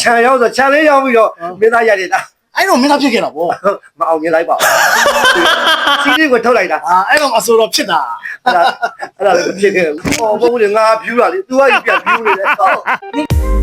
ခြံရောက်ဆိုခြံလေးရောက်ပြီးတော့မင်းသားရိုက်နေတာအဲ့တော့မင်းသားဖြစ်ခဲ့တာဗောမအောင်မြင်လိုက်ပါဘူးစီးလေးကိုထုတ်လိုက်တာအာအဲ့တော့အဆိုတော့ဖြစ်တာအဲ့ဒါအဲ့ဒါလည်းဖြစ်ခဲ့ဟောဘုံလေငါဖြူလာလေ तू ကပြန်ဖြူနေတယ်ဟော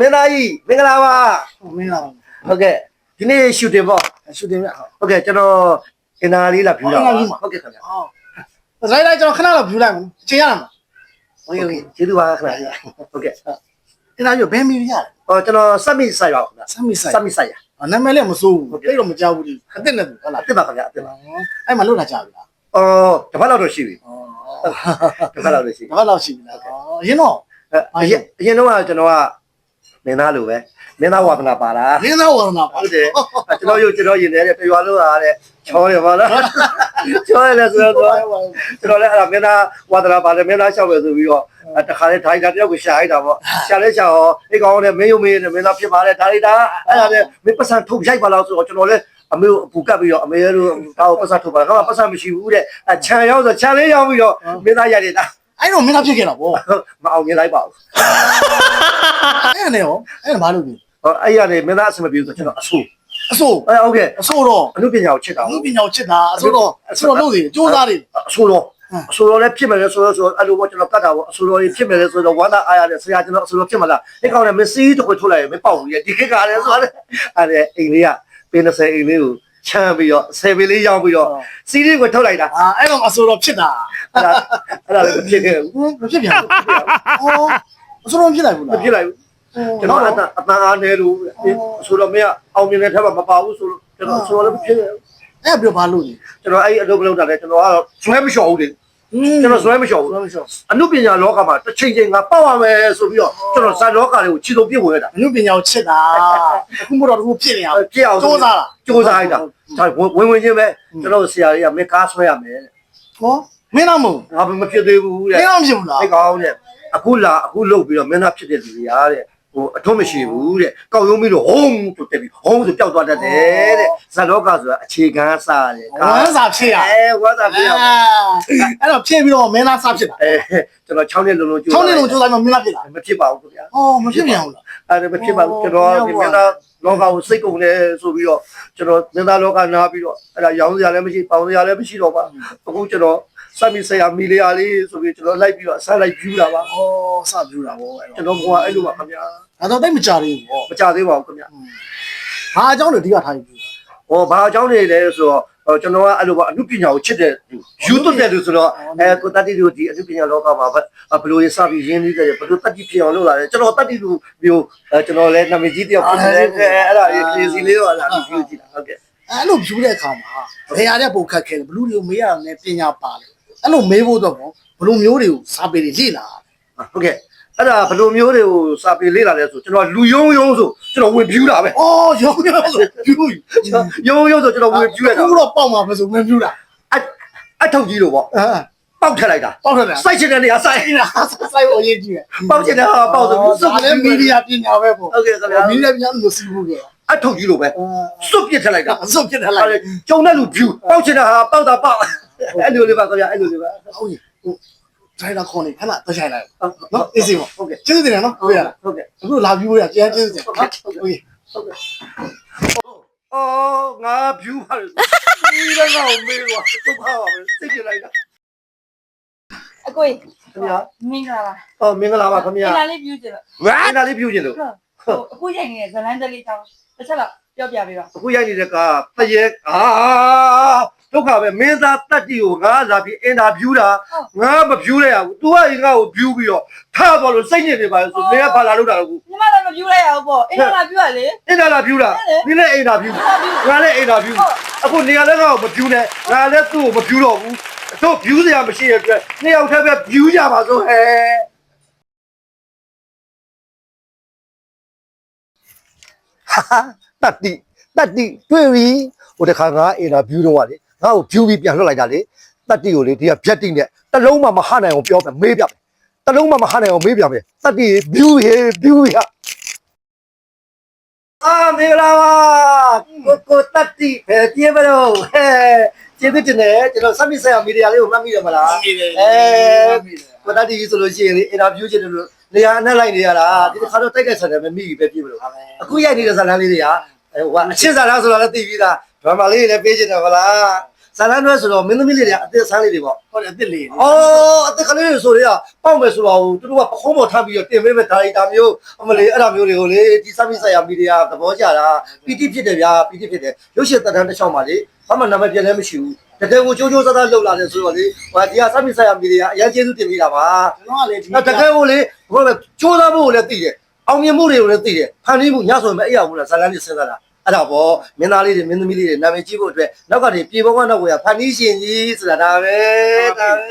မင်းသားကြီးမင်္ဂလာပါမင်းသားဟုတ်ကဲ့ဒီနေ့ရှူတင်ပေါ့ရှူတင်ရဟုတ်ဟုတ်ကဲ့ကျွန်တော်အင်နာလေးလာဖြူတာပါဟုတ်ကဲ့ခင်ဗျာဟောဇိုင်းလိုက်ကျွန်တော်ခဏတော့ဖြူလိုက်မယ်ချိန်ရမှာဟုတ်ကဲ့ကျေးဇူးပါခင်ဗျာဟုတ်ကဲ့အဲ့ဒါရောဘယ်မီရတယ်ဟောကျွန်တော်စက်မိဆိုင်ပါခင်ဗျာစမ်းမီဆိုင်စက်မိဆိုင်ရနာမည်လည်းမစိုးဘူးတိတ်တော့မကြောက်ဘူးဒီအစ်စ်နဲ့တူဟုတ်လားအစ်ပါခင်ဗျာအစ်ပါအဲ့မှာလွတ်လာကြပြီလားအော်တပတ်လောက်တော့ရှိပြီဩတပတ်လောက်တော့ရှိပြီဒါတော့ရှိပြီလားဩရင်းတော့အရင်အရင်တော့ကျွန်တော်က မင်းသားလိုပဲမင်းသားဝါသနာပါလားမင်းသားဝါဒနာပါဟုတ်တယ်ကျွန်တော်ရုပ်ကျွန်တော်ရင်ထဲတရွာလို့အားတဲ့ချောတယ်ပါလားချောရတယ်ဆိုတော့ကျွန်တော်လည်းအဲ့ဒါမင်းသားဝါသနာပါလေမင်းသားလျှောက်ပဲဆိုပြီးတော့တခါလေထိုင်တာတယောက်ကိုရှာလိုက်တာပေါ့ရှာလဲရှာဟောအိတ်ကောင်းနဲ့မင်းယုံမင်းနဲ့မင်းသားဖြစ်ပါလေဒါလေးဒါအဲ့ဒါလည်းမင်းပတ်စံထုတ်ရိုက်ပါလားဆိုတော့ကျွန်တော်လည်းအမေကိုအပူကပ်ပြီးတော့အမေတို့ဘာကိုပတ်စံထုတ်ပါလားကပတ်စံမရှိဘူးတဲ့အချံရောက်ဆိုခြံလေးရောက်ပြီးတော့မင်းသားရိုက်နေတာအဲ့တော့မင်းသားဖြစ်ခဲ့တာဗောမအောင်မြင်လိုက်ပါဘူး အဲ့နဲ့ရောအဲ့ဒါဘာလို့လဲဟောအဲ့ရနေမင်းသားအဆင်မပြေဘူးဆိုကျွန်တော်အဆိုးအဆိုးအဲဟုတ်ကဲ့အဆိုးတော့အမှုပညာကိုချစ်တာအမှုပညာကိုချစ်တာအဆိုးတော့အဆိုးတော့လုပ်သေးတယ်စူးစားတယ်အဆိုးတော့အဆိုးတော့လည်းဖြစ်မယ်လေဆိုတော့ဆိုအဲ့လိုပေါ့ကျွန်တော်ကတ်တာပေါ့အဆိုးတော့ဖြစ်မယ်လေဆိုတော့ဝမ်းသာအားရတဲ့ဆရာကျွန်တော်အဆိုးတော့ဖြစ်မလားဒီကောင်လည်းမစီးတော့ထုတ်လိုက်ရင်မပေါက်ဘူးဒီခေတ်ကလည်းဆိုတော့အဲ့ဒါအိမ်လေးကပင်း30အိမ်လေးကိုချမ်းပြီးတော့ဆယ်ပင်လေးရောက်ပြီးတော့စီးလေးကိုထုတ်လိုက်တာအာအဲ့တော့အဆိုးတော့ဖြစ်တာအဲ့ဒါအဲ့ဒါလည်းမဖြစ်ခဲ့ဘူးမဖြစ်ပြန်ဘူးအော် အဆိုးတော့ဖြစ်လိုက်ဘူးမလားဖြစ်လိုက်ဘူးကျွန်တော်အတအတန်အားနေလို့အဆိုးတော့မင်းအောင်မြင်တဲ့ထက်မှမပါဘူးဆိုလို့ကျွန်တော်အဆိုးတော့လည်းမဖြစ်ခဲ့ဘူးအဲ့ပြီးတော့ဘာလို့လဲကျွန်တော်အဲ့အလုပ်လုပ်တာလည်းကျွန်တော်ကတော့ဆွဲမလျှော်ဘူးလေကျွန်တော်ဆွဲမလျှော်ဘူးဘာလို့ရှော့အနုပညာလောကမှာတစ်ချိန်ချိန်ငါပေါက်ရမယ်ဆိုပြီးတော့ကျွန်တော်ဇာတ်လောကလေးကိုခြေစုံပြစ်ဝင်ရတာအမှုပညာကိုချစ်တာအခုမတော့တခုဖြစ်နေအောင်ပြစ်အောင်စူးစားတာစူးစားလိုက်တာဒါဝင်ဝင်ချင်းပဲကျွန်တော်ဆရာကြီးကမင်းကားဆွဲရမယ်တဲ့ဟောမင်းတော့မဟုတ်ငါမဖြစ်သေးဘူးမတဲ့င်းတော့မဖြစ်ဘူးလား အဲ့ကောင်တဲ့ အခုလာအခုလုတ်ပြီးတော့မင်းသားဖြစ်တဲ့လူတွေကတဲ့ဟိုအထွတ်မရှိဘူးတဲ့ကောက်ရုံးပြီးတော့ဟုံးဆိုတက်ပြီးဟုံးဆိုပျောက်သွားတတ်တယ်တဲ့ဇာတ်လောကဆိုတာအခြေခံစားတယ်ဝမ်းစာဖြစ်ရအဲဝမ်းစာဖြစ်ရအဲ့တော့ဖြစ်ပြီးတော့မင်းသားစားဖြစ်တာအဲကျွန်တော်6နှစ်လုံးလုံးကြိုးချောင်းနေလုံးစူးစားမှမင်းသားဖြစ်တာမဖြစ်ပါဘူးခင်ဗျာအော်မဖြစ်ပြန်ဘူးလားအဲ့ဒါမဖြစ်ပါဘူးကျွန်တော်ဒီမင်းသားလောကကိုစိတ်ကုန်နေဆိုပြီးတော့ကျွန်တော်မင်းသားလောကနားပြီးတော့အဲ့ဒါရောင်းစရာလည်းမရှိပေါင်စရာလည်းမရှိတော့ပါအခုကျွန်တော် စက်မီဆရာမီလီယာလေးဆိုပြီးကျွန်တော်လိုက်ပြီးတော့အဆက်လိုက်ပြူလာပါအော်စပြူတာဗောအဲ့ကျွန်တော့တော်ဘွားအဲ့လိုပါခင်ဗျာဒါတော့တိတ်မကြသေးဘူးဗောမကြသေးပါဘူးခင်ဗျာဟာအကြောင်းတွေအဓိကထားပြီးဟောဘာအကြောင်းနေလဲဆိုတော့ဟိုကျွန်တော်ကအဲ့လိုပါအမှုပညာကိုချစ်တဲ့လူယူသွတ်တဲ့လူဆိုတော့အဲကိုတတိလူဒီအမှုပညာလောကမှာဘယ်ဘယ်လိုစပြီးရင်းနှီးကြတယ်ဘယ်လိုတတိဖြစ်အောင်လုပ်လာတယ်ကျွန်တော်တတိလူမျိုးအဲကျွန်တော်လည်းနာမည်ကြီးတယောက်ဖြစ်တယ်အဲ့ဒါလေးပြည်စီလေးတော့လာပြီးပြောကြည့်တာဟုတ်ကဲ့အဲ့လိုဖြူတဲ့အခါမှာဘယ်ရတဲ့ပုံခတ်ခဲတယ်ဘလူးတွေကိုမေးရတာနဲ့ပညာပါလေ အဲ့လိုမေးဖို့တော့ဗောဘလူးမျိုးတွေကိုစာပေတွေလေ့လာဟုတ်ကဲ့အဲ့ဒါဘယ်လိုမျိုးတွေကိုစာပေလေ့လာလဲဆိုကျွန်တော်လူယုံယုံဆိုကျွန်တော်ဝင်ပြူးတာပဲအော်ရောရောဆိုဖြူယုံယုံဆိုကျွန်တော်ဝင်ပြူးရတာခုတော့ပေါက်မှာပဲဆိုဝင်ဖြူတာအအထုတ်ကြီးလို့ပေါ့အာပေါက်ထက်လိုက်တာပေါက်တယ်လားစိုက်ချင်တဲ့နေရာစိုက်အဲ့ဒါစိုက်ဖို့အရေးကြီးတယ်ပေါက်ချင်တဲ့ဟာပေါက်ဆိုပြီးစုပ်ဒါလည်းမီဒီယာပညာပဲပေါ့ဟုတ်ကဲ့ခင်ဗျာမီဒီယာပညာလို့စီးဖို့ကအထုတ်ကြီးလို့ပဲစွတ်ပြစ်ထက်လိုက်တာအစုပ်ဖြစ်တယ်လားအဲ့ကျုံတဲ့လူဖြူပေါက်ချင်တဲ့ဟာပေါက်တာပေါက် အဲ့လိုလေးပါခင်ဗျာအဲ့လိုလေးပါဟုတ်ကြီးဟိုဒိုင်လာခေါ်နေခဏတော့ဆိုင်လိုက်နော်အေးစီပေါ့ဟုတ်ကဲ့ကျေးဇူးတင်တယ်နော်ဟုတ်ရလားဟုတ်ကဲ့အခုလာပြီးလို့ရကျန်ကျေးဇူးတင်နော်ဟုတ်ကြီးဟုတ်ကဲ့အော်ငါဖြူပါလေဒီလည်းငါ့ကိုမေးတော့ဒုက္ခပါပဲစိတ်ပြလိုက်တာအကိုကြီးခင်ဗျာမင်္ဂလာပါအော်မင်္ဂလာပါခင်ဗျာဒီလားလေးပြူကြည့်လို့ဝါနာလေးပြူခြင်းလို့ဟိုအခုရိုက်နေတဲ့ဇလန်းတလေးတောင်းတစ်ချက်တော့ပြောပြပေးပါအခုရိုက်နေတဲ့ကတရေအာ ဒုက္ခပဲမင်းသားတတ်တီကိုငါလာပြီးအင်တာဗျူးတာငါမဗျူးလိုက်ရဘူး तू ကရင်ငါ့ကိုဗျူးပြီးတော့ထားသွားလို့စိတ်ညစ်နေပါလေဆိုမင်းကဘာလာလုပ်တာလဲကူညီမလည်းမပြူလိုက်ရဘူးပေါ့အင်းလာပြူရလေ အင်တာလာဗျူးတာဒီလည်းအင်တာဗျူးငါလည်းအင်တာဗျူးအခုနေရာလည်းငါ့ကိုမဗျူးနဲ့ငါလည်းသူ့ကိုမဗျူးတော့ဘူးတို့ဗျူးစရာမရှိရဲ့အတွက်နှစ်ယောက်တည်းပဲဗျူးကြပါစို့ဟဲ့ဟာတတ်တိတတ်တိတွေ့ပြီဟိုတခါငါအင်တာဗျူးတော့ကလေ ငါ့ကိုဗျူးပြီးပြန်လွှတ်လိုက်တာလေတတ်တိကိုလေဒီကဖြတ်တိနဲ့တလုံးမှမဟနိုင်အောင်ပြောမယ်မေးပြမယ်တလုံးမှမဟနိုင်အောင်မေးပြမယ်တတ်တိဗျူးရေဗျူးရအာမေလာပါကိုကိုတတ်တိပဲပြေးမလို့ဟဲ့ကျေးဇူးတင်တယ်ကျွန်တော်စမ်းမဆိုင်အောင်မီဒီယာလေးကိုမှတ်မိတယ်မလားမိတယ်အဲကိုတတ်တိဆိုလို့ရှိရင်လေအင်တာဗျူးချင်တယ်လို့နေရာအနှက်လိုက်နေရတာဒီတစ်ခါတော့တိုက်တဲ့ဆန်တယ်ပဲမိပြီပဲပြေးမလို့အခုရိုက်နေတဲ့ဇာတ်လမ်းလေးတွေကအဲဟိုကအချင်းဇာတ်လမ်းဆိုတော့လည်းသိပြီးသားဒရမာလေးတွေလည်းပေးချင်တယ်ဟုတ်လား ဇာတ်လမ်းတွေဆိုတော့မင်းသမီးလေးတွေကအသက်ဆန်းလေးတွေပေါ့ဟုတ်တယ်အစ်စ်လေး။အော်အသက်ကလေးတွေဆိုတော့ပေါက်မယ်ဆိုတော့သူတို့ကပခုံးပေါ်ထပ်ပြီးတော့တင်ပေးမဲ့ဒါရိုက်တာမျိုးအမလေးအဲ့ဒါမျိုးတွေကိုလေဒီစမ်းမဆိုင်ရာမီဒီယာသဘောကျတာပီတိဖြစ်တယ်ဗျာပီတိဖြစ်တယ်ရုပ်ရှင်သက်တမ်းတစ်ချောင်းပါလေဘာမှနာမည်ပြန်လည်းမရှိဘူးတကယ်ကိုကြိုးကြိုးစားစားလှုပ်လာတယ်ဆိုတော့လေဟိုဒီကစမ်းမဆိုင်ရာမီဒီယာအရင်ကျေးဇူးတင်ပေးတာပါကျွန်တော်ကလေဒီနော်တကယ်ကိုလေဘိုးကကြိုးစားဖို့ကိုလည်းသိတယ်အောင်မြင်မှုတွေကိုလည်းသိတယ်ဖန်တီးမှုညဆိုရင်မအဲ့ရဘူးလားဇာတ်လမ်းတွေစဉ်းစားတာ အဲ့ဒါပေါ့မင်းသားလေးတွေမင်းသမီးလေးတွေနာမည်ကြီးဖို့အတွက်နောက်ကနေပြေပေါင်းကတော့ကိုရဖန်တီးရှင်ကြီးဆိုတာဒါပဲဒါပဲ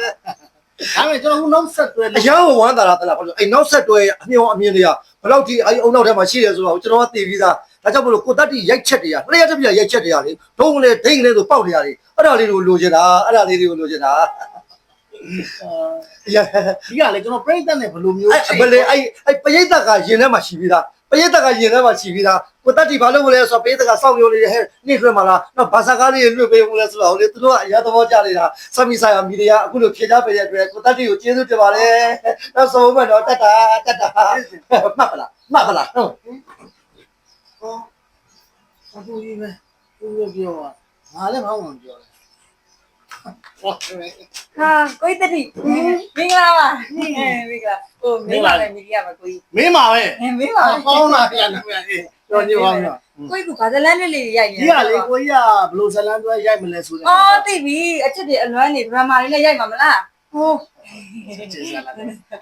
ဒါပေမဲ့ကျွန်တော်ကနောက်ဆက်တွဲအယောဝမ်းသာတာတလားဘာလို့အဲ့နောက်ဆက်တွဲအမြင်အမြင်တွေကဘယ်လောက်ထိအဲ့အုံနောက်ထဲမှာရှိတယ်ဆိုတော့ကျွန်တော်ကသိပြီးသားဒါကြောင့်မလို့ကိုတက်တီရိုက်ချက်တွေကလျှက်တစ်ပြရိုက်ချက်တွေကလေဒုံးလေဒိတ်လေဆိုပေါက်နေရတယ်အဲ့ဒါလေးတွေကိုလိုချင်တာအဲ့ဒါလေးတွေကိုလိုချင်တာအရာဒီကလေကျွန်တော်ပြိတ္တနဲ့ဘယ်လိုမျိုးအဲ့ဘယ်လေအဲ့အဲ့ပရိသတ်ကရင်ထဲမှာရှိပြီးသား ပရိသတ်ကရင်ထဲမှာရှိပြီးသားကိုတက်တီဘာလို့မလဲဆိုတော့ပရိသတ်ကစောင့်ရုံလေးဟဲ့နေ့ခွဲမှာလားတော့ဘာသာကားလေးလွတ်ပေးဦးလဲဆိုတော့လေသူတို့ကအရာသဘောကျနေတာစမီဆိုင်ယာမီဒီယာအခုလိုဖြေချပေးတဲ့အတွက်ကိုတက်တီကိုကျေးဇူးတင်ပါတယ်နောက်ဆုံးမှတော့တက်တာတက်တာမှတ်ပါလားမှတ်ပါလားဟုတ်ဟောအခုကြီးပဲသူကပြောတာငါလည်းမဟုတ်ဘူးပြောတယ် ဟုတ်တယ်ဟာကိုကြီးတတိမင်္ဂလာပါမင်္ဂလာဟိုမင်္ဂလာလည်းမိကြီးရပါကိုကြီးမင်းပါပဲမင်္ဂလာကောင်းလာပြန်နေပြန်အေးပြောညောင်းတော့ကိုကြီးကဘာဇလန်းလေးလေးရိုက်နေဒီကလေကိုကြီးကဘလို့ဇလန်းတွဲရိုက်မလဲဆိုတယ်အော်သိပြီအချစ်တွေအလွမ်းနေဒရမာလေးနဲ့ရိုက်မှာမလားဟို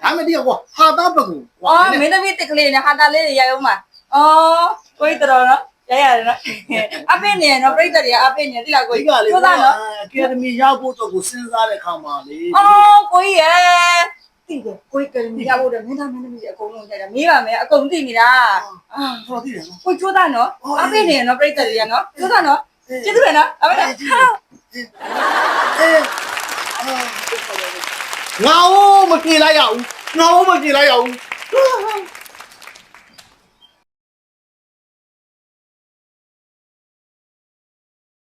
ဒါမှမဟုတ်ကွာဟာတာပကူအော်မင်းသမီးတစ်ကလေးနဲ့ဟာတာလေးတွေရိုက်အောင်မှာအော်ကိုကြီးတော်နော် ရိုက်ရတယ်နော်အပင်းနေနော်ပြိတ္တတွေအပင်းနေတိလားကိုဒီကြီးကလေသောသားနော်အကယ်ဒမီရောက်ဖို့တော့ကိုစဉ်းစားတဲ့ခါမှာလေအော်ကိုကြီးရဲ့တိတယ်ကိုကြီးကလည်းမရဖို့တယ်မင်းသားမင်းသမီးတွေအကုန်လုံးရိုက်တာမေးပါမယ်အကုန်သိနေတာအာဟောသိတယ်နော်ကိုချိုးသားနော်အပင်းနေနော်ပြိတ္တတွေကနော်ချိုးသားနော်ကျေးဇူးပဲနော်အမေဟာအေးငါ့မပြေလိုက်ရဘူးငါ့မပြေလိုက်ရဘူး